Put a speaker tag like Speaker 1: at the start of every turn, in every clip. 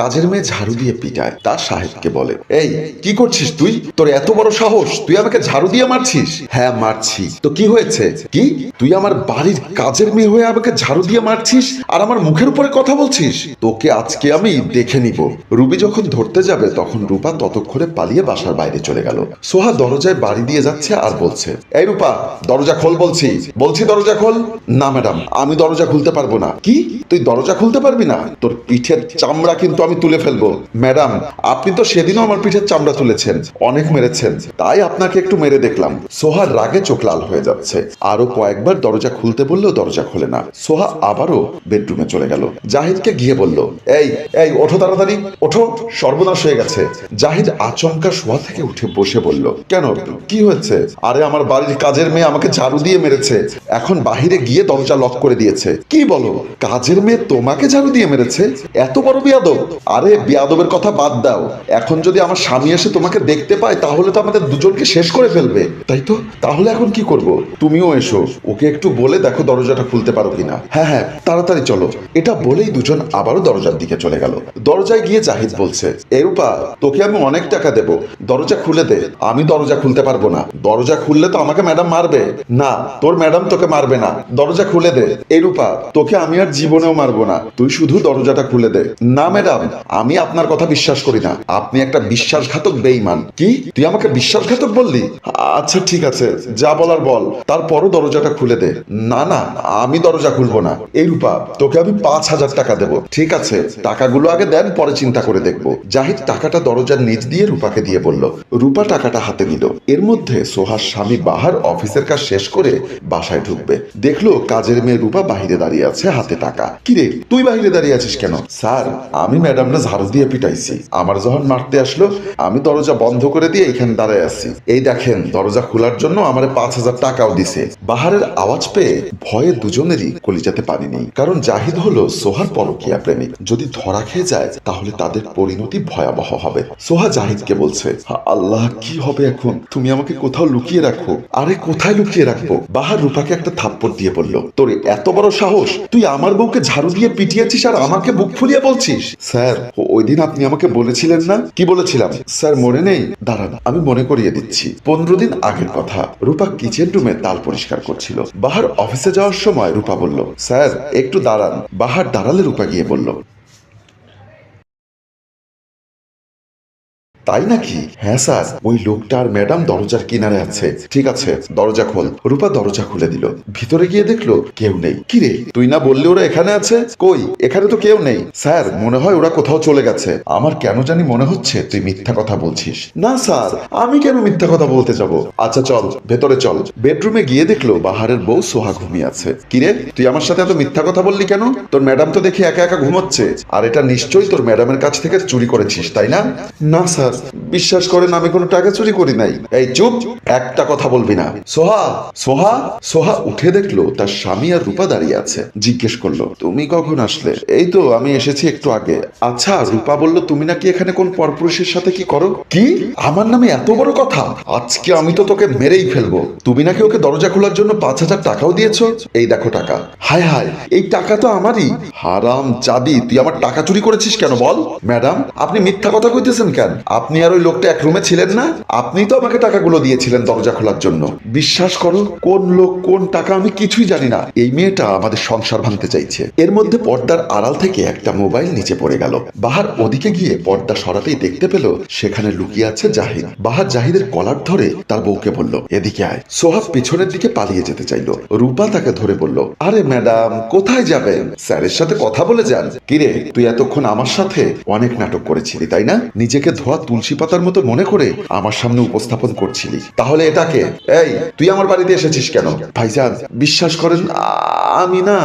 Speaker 1: কাজের মেয়ে ঝাড়ু দিয়ে পিটায়, তার সাহেবকে বলে, এই, কি করছিস তুই? তোর এত বড় সাহস, তুই আমাকে ঝাড়ু দিয়ে মারছিস? হ্যাঁ মারছি। তো কি হয়েছে? কি? তুই আমার বাড়ির কাজের মেয়ে হয়ে আমাকে ঝাড়ু দিয়ে মারছিস আর আমার মুখের উপরে কথা বলছিস? তোকে আজকে আমি দেখে নিব। রুবি যখন ধরতে যাবে, তখন রূপা ততক্ষণে পালিয়ে বাসার বাইরে চলে গেল। সোহা দরজায় বাড়ি দিয়ে যাচ্ছে আর বলছে, এই রূপা, দরজা খোল বলছি। বলছি দরজা খোল? না, ম্যাডাম, আমি দরজা খুলতে পারব না। কি? তুই দরজা খুলতে পারবি না? তোর পিঠের চামড়া কিন্তু আমি তুলে ফেলব। ম্যাডাম, আপনি তো সেদিনও আমার পিঠের চামড়া তুলেছেন। অনেক মেরেছেন। তাই আপনাকে একটু মেরে দেখলাম। সোহার রাগে চোখ লাল হয়ে যাচ্ছে। আরও কয়েকবার দরজা খুলতে বললেও দরজা খোলে না। সোহা আবারও বেডরুমে চলে গেল। জাহিদকে গিয়ে বলল, এই এই, ওঠো তাড়াতাড়ি। ওঠো, সর্বনাশ হয়ে গেছে। জাহিদ আচমকা শোয়া থেকে উঠে বসে বলল, কেন, কি হয়েছে? আরে, আমার বাড়ির কাজের মেয়ে আমাকে ঝাড়ু দিয়ে মেরেছে। এখন বাহিরে গিয়ে দরজা লক করে দিয়েছে। কি বলো? কাজের মেয়ে তোমাকে ঝাড়ু দিয়ে মেরেছে? এত বড় বিয়াদব। আরে বিয়াদবের কথা বাদ দাও। এখন যদি আমার স্বামী এসে তোমাকে দেখতে পায়, তাহলে তো আমাদের দুজনকে শেষ করে ফেলবে। তাই তো? তাহলে এখন কি করব? তুমিও এসো। ওকে একটু বলে দেখো দরজাটা খুলতে পারো কিনা। হ্যাঁ হ্যাঁ তাড়াতাড়ি চলো। এটা বলেই দুজন আবারও দরজার দিকে চলে গেল। দরজায় গিয়ে জাহিদ বলছে, এরূপা, তোকে আমি অনেক টাকা দেব। দরজা খুলে দে। আমি দরজা খুলতে পারব না। দরজা খুললে তো আমাকে ম্যাডাম মারবে। না, তোর ম্যাডাম তোকে মারবে না। দরজা খুলে দে। এরূপা, তোকে আমি আর জীবনেও মারবো না। তুই শুধু দরজাটা খুলে দে। না, ম্যাডাম আমি আপনার কথা বিশ্বাস করি না। আপনি একটা বিশ্বাসঘাতক বেইমান কি? তুই আমাকে বিশ্বাসঘাতক বললি? আচ্ছা ঠিক আছে। যা বলার বল। তারপরও দরজাটা খুলে দে। না না, আমি দরজা খুলবো না। এই রূপা, তোকে আমি পাঁচ হাজার টাকা দেবো। ঠিক আছে, টাকাগুলো আগে দেন, পরে চিন্তা করে দেখব। জাহিদ টাকাটা দরজার নিচ দিয়ে রূপাকে দিয়ে বলল। রূপা টাকাটা হাতে নিল। এর মধ্যে সোহার স্বামী বাহার অফিসের কাজ শেষ করে বাসায় ঢুকবে। দেখল কাজের মেয়ে রূপা বাহিরে দাঁড়িয়ে আছে হাতে টাকা। কিরে, তুই বাহিরে দাঁড়িয়ে আছিস কেন? স্যার, আমি ম্যাডামরা ঝাড়ু দিয়ে পিটাইছি। আমার যখন মারতে আসলো, আমি দরজা বন্ধ করে দিয়ে এখানে দাঁড়ায় আছি। এই দেখেন, দরজা খোলার জন্য আমার পাঁচ হাজার টাকাও দিছে। বাহারের আওয়াজ পেয়ে ভয়ে দুজনেরই কলিজাতে পানি নেই। কারণ জাহিদ হলো সোহার পরকিয়া প্রেমিক। যদি ধরা খেয়ে যায়, তাহলে তাদের পরিণতি ভয়াবহ হবে। সোহা জাহিদকে বলছে আল্লাহ, কি হবে এখন? তুমি আমাকে কোথাও লুকিয়ে রাখো? আরে, কোথায় লুকিয়ে রাখব? বাহার রূপাকে একটা থাপ্পড় দিয়ে বলল, তোর এত বড় সাহস? তুই আমার বউকে ঝাড়ু দিয়ে পিটিয়েছিস আর আমাকে বুক ফুলিয়ে বলছিস? স্যার ওই দিন আপনি আমাকে বলেছিলেন না? কি বলেছিলাম? স্যার, মনে নেই। দাঁড়ান, আমি মনে করিয়ে দিচ্ছি। পনেরো দিন আগের কথা। রূপা কিচেন রুমে তাল পরিষ্কার করছিল। বাহার অফিসে যাওয়ার সময় রূপা বলল, স্যার, একটু দাঁড়ান। বাহার দাঁড়ালে রূপা গিয়ে বলল তাই নাকি? হ্যাঁ স্যার। ওই লোকটা আর ম্যাডাম দরজার কিনারে আছে। ঠিক আছে, দরজা খোল। রূপা দরজা খুলে দিল। ভিতরে গিয়ে দেখল কেউ নেই। কিরে তুই না বললি ওরা এখানে আছে? কই, এখানে তো কেউ নেই। স্যার, মনে হয় ওরা কোথাও চলে গেছে। আমার কেন জানি মনে হচ্ছে তুই মিথ্যা কথা বলছিস। না, স্যার, আমি কেন মিথ্যা কথা বলতে যাব? আচ্ছা চল, ভেতরে চল। বেডরুমে গিয়ে দেখল বাহারের বউ সোহা ঘুমিয়ে আছে। কিরে তুই আমার সাথে এত মিথ্যা কথা বললি কেন? তোর ম্যাডাম তো দেখি একা একা ঘুমোচ্ছে। আর এটা নিশ্চয়ই তোর ম্যাডামের কাছ থেকে চুরি করেছিস, তাই না? না, স্যার বিশ্বাস করেন, আমি কোনো টাকা চুরি করি নাই। এই চুপ, একটা কথা বলবি না। সোহা সোহা সোহা উঠে দেখল, তার স্বামী আর রূপা দাঁড়িয়ে আছে। জিজ্ঞেস করল, তুমি কখন আসলে? এই তো, আমি এসেছি একটু আগে। আচ্ছা রূপা বলল, তুমি নাকি এখানে কোন পরপুরুষের সাথে কি করো? কি? আমার নামে এত বড় কথা? আজকে আমি তো তোকে মেরেই ফেলব। তুমি নাকি ওকে দরজা খোলার জন্য পাঁচ হাজার টাকাও দিয়েছ? এই দেখো টাকা। হায় হায়, এই টাকা তো আমারই। হারাম চাঁদি তুই আমার টাকা চুরি করেছিস কেন বল? ম্যাডাম, আপনি মিথ্যা কথা কইতেছেন কেন? আপনি আর ওই লোকটা এক রুমে ছিলেন না? আপনি তো আমাকে টাকাগুলো দিয়েছিলেন দরজা খোলার জন্য। বিশ্বাস করো, কোন লোক, কোন টাকা আমি কিছুই জানি না। এই মেয়েটা আমাদের সংসার ভাঙতে চাইছে। এর মধ্যে পর্দার আড়াল থেকে একটা মোবাইল নিচে পড়ে গেল। বাহার ওদিকে গিয়ে পর্দা সরাতেই দেখতে পেল, সেখানে লুকিয়ে আছে জাহিদ। বাহার জাহিদের কলার ধরে তার বউকে বলল, এদিকে আয়। সোহাব পিছনের দিকে পালিয়ে যেতে চাইলো। রূপা তাকে ধরে বলল, আরে ম্যাডাম, কোথায় যাবেন? স্যারের সাথে কথা বলে যান। কিরে, তুই এতক্ষণ আমার সাথে অনেক নাটক করেছিলি, তাই না? নিজেকে ধোয়া তুলসী পাতার মতো মনে করে আমার সামনে উপস্থাপন করছিলি। তাহলে এটাকে এই, তুই আমার বাড়িতে এসেছিস কেন? ভাইজান, বিশ্বাস করেন আমি না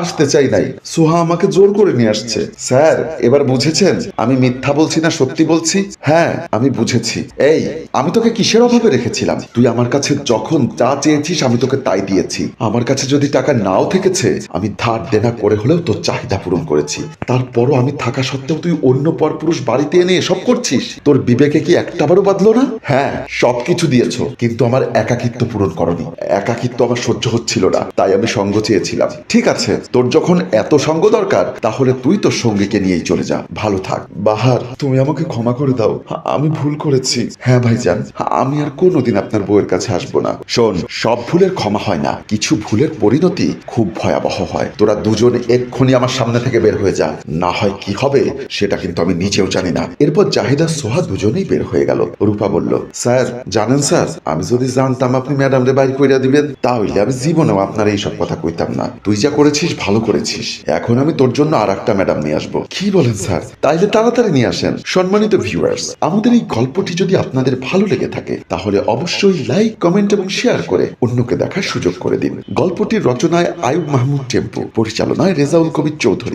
Speaker 1: আসতে চাই নাই। সুহা আমাকে জোর করে নিয়ে আসছে। স্যার, এবার বুঝেছেন? আমি মিথ্যা বলছি না সত্যি বলছি? হ্যাঁ আমি বুঝেছি। এই, আমি তোকে কিসের অভাবে রেখেছিলাম? তুই আমার কাছে যখন যা চেয়েছিস আমি তোকে তাই দিয়েছি। আমার কাছে যদি টাকা নাও থেকেছে, আমি ধার দেনা করে হলেও তোর চাহিদা পূরণ করেছি। তারপরও আমি থাকা সত্ত্বেও তুই অন্য পরপুরুষ বাড়িতে এনে এসব করছিস? তোর বিবেকে কি একটাবারও বাদলো না? হ্যাঁ সবকিছু দিয়েছ, কিন্তু আমার একাকিত্ব পূরণ করনি। একাকিত্ব আমার সহ্য হচ্ছিল না, তাই আমি সঙ্গ চেয়েছিলাম। ঠিক আছে, তোর যখন এত সঙ্গ দরকার, তাহলে তুই তোর সঙ্গীকে নিয়েই চলে যা। ভালো থাক। বাহার, তুমি আমাকে ক্ষমা করে দাও। আমি ভুল করেছি। হ্যাঁ ভাইজান, আমি আর কোনোদিন আপনার বউয়ের কাছে আসব না। শোন, সব ভুলের ক্ষমা হয় না। কিছু ভুলের পরিণতি খুব ভয়াবহ হয়। তোরা দুজন এক্ষুনি আমার সামনে থেকে বের হয়ে যা। না হয় কি হবে, সেটা কিন্তু আমি নিজেও জানি না। এরপর জাহিদা সোহা দুজনেই বের হয়ে গেল। রূপা বলল, স্যার, জানেন স্যার, আমি যদি জানতাম আপনি ম্যাডামরে বাইর কইরা দিবেন, তাহলে আমি জীবনেও আপনার এইসব কথা কইতাম না। তুই যা করেছিস, ভালো করেছিস। এখন আমি তোর জন্য আর একটা ম্যাডাম নিয়ে আসব। কি বলেন স্যার? তাইলে তাড়াতাড়ি নিয়ে আসেন। সম্মানিত ভিউয়ার্স আমাদের এই গল্পটি যদি আপনাদের ভালো লেগে থাকে, তাহলে অবশ্যই লাইক কমেন্ট এবং শেয়ার করে অন্যকে দেখার সুযোগ করে দিন। গল্পটির রচনায় আয়ুব মাহমুদ টেম্পু, পরিচালনায় রেজাউল কবির চৌধুরী।